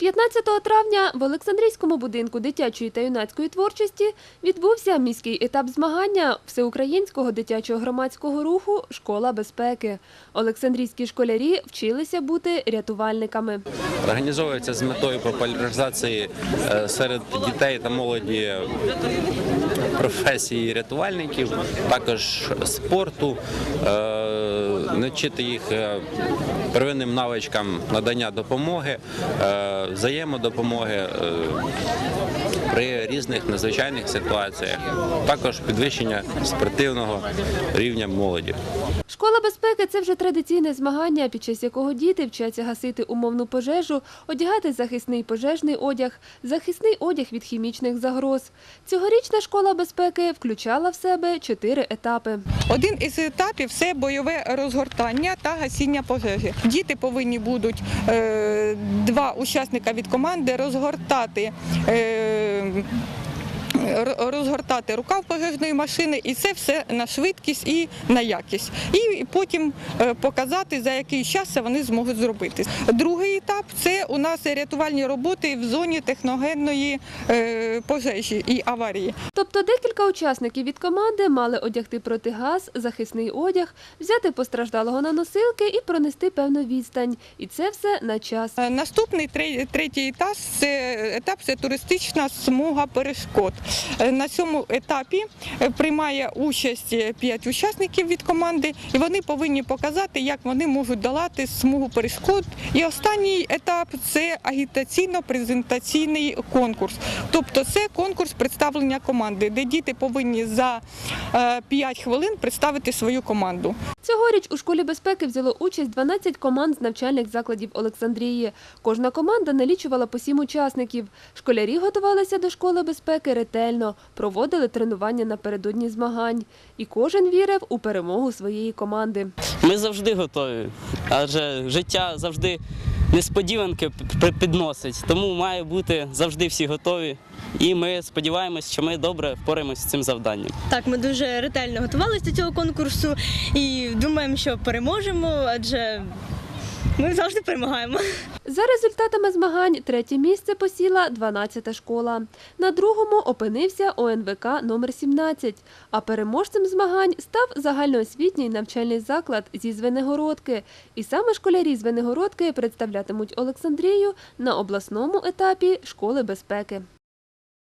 15 травня в Олександрійському будинку дитячої та юнацької творчості відбувся міський етап змагання всеукраїнського дитячого громадського руху Школа безпеки. Олександрійські школярі вчилися бути рятувальниками. Організовується з метою популяризації е, серед дітей та молоді професії рятувальників, також спорту, е, навчити їх е, первинним навичкам надання допомоги, е, взаємодопомоги е, при різних надзвичайних ситуаціях, також підвищення спортивного рівня молоді. Школа безпеки це вже традиційне змагання, під час якого діти вчаться гасити умовну пожежу, одягати захисний пожежний одяг, захисний одяг від хімічних загроз. Цьогорічна школа безпеки включала в себе чотири етапи. Один із етапів це бойове розгортання та гасіння пожежі. Діти повинні будуть е, два учасника від команди розгортати. Розгортати рукав пожежної машини, і це все на швидкість і на якість. І потім е, показати, за який час це вони зможуть зробити. Другий етап це у нас рятувальні роботи в зоні техногенної е, пожежі і аварії. Тобто декілька учасників від команди мали одягти протигаз, захисний одяг, взяти постраждалого на носилки і пронести певну відстань. І це все на час. Е, Наступний тре- третій етап це етап це туристична смуга перешкод. Е, На цьому етапі е, приймає участь е, п'ять учасників від команди, і вони повинні показати, як вони можуть долати смугу перешкод. І останній етап це агітаційно-презентаційний конкурс. Тобто це конкурс представлення команди, де діти повинні за 5 хвилин представити свою команду. Цьогоріч у школі безпеки взяло участь 12 команд з навчальних закладів Олександрії. Кожна команда налічувала по сім учасників. Школярі готувалися до школи безпеки ретельно, проводили тренування напередодні змагань. І кожен вірив у перемогу своєї команди. Ми завжди готові, адже життя завжди несподіванки підносить, тому має бути завжди всі готові. І ми сподіваємось, що ми добре впораємося з цим завданням. Так, ми дуже ретельно готувалися до цього конкурсу і думаємо, що переможемо, адже ми завжди перемагаємо. За результатами змагань третє місце посіла 12-та школа. На другому опинився ОНВК номер 17 а переможцем змагань став загальноосвітній навчальний заклад зі Звенигородки. І саме школярі Звенигородки представлятимуть Олександрію на обласному етапі школи безпеки.